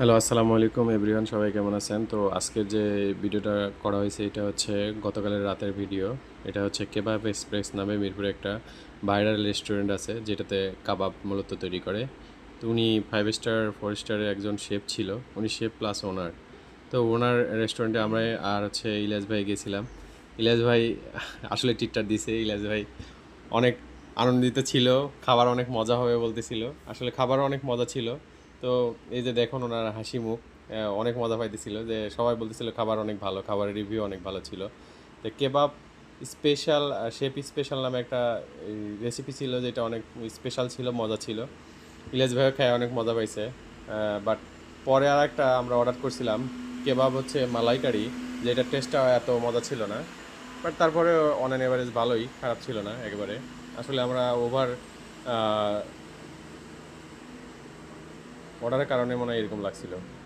Hello আসসালামু আলাইকুম everyone সবাই কেমন আছেন? তো আজকের যে ভিডিওটা করা হয়েছে, এটা হচ্ছে গতকালের রাতের ভিডিও। এটা হচ্ছে কেবাব এক্সপ্রেস নামে মিরপুরে একটা ভাইরাল রেস্টুরেন্ট আছে, যেটাতে কাবাব মূলত তৈরি করে। তো উনি ফাইভ স্টার ফোর স্টারের একজন শেফ ছিল, উনি শেফ প্লাস ওনার তো ওনার রেস্টুরেন্টে আমরা আর হচ্ছে ইলিয়াস ভাই গেছিলাম। ইলিয়াস ভাই, আসলে টিটটার দিছে, ইলিয়াস ভাই অনেক আনন্দিত ছিল, খাবার অনেক মজা হবে বলতেছিল। আসলে খাবারও অনেক মজা ছিল। তো এই যে দেখুন ওনার হাসি মুখ অনেক মজা পাইতেছিল যে সবাই বলতেছিল খাবার অনেক ভালো, খাবারের রিভিউ অনেক ভালো ছিল। তো কেবাব স্পেশাল শেপ স্পেশাল নামে একটা রেসিপি ছিল যেটা অনেক স্পেশাল ছিল, মজা ছিল। ইলেজ ভাইও খায়, অনেক মজা পাইছে। বাট পরে আর একটা আমরা অর্ডার করছিলাম, কেবাব হচ্ছে মালাইকারি, যেটা টেস্টটা এত মজা ছিল না। বাট তারপরে অন এভারেজ ভালোই, খারাপ ছিল না একেবারে। আসলে আমরা ওভার অর্ডারের কারণে মনে হয় এরকম লাগছিল।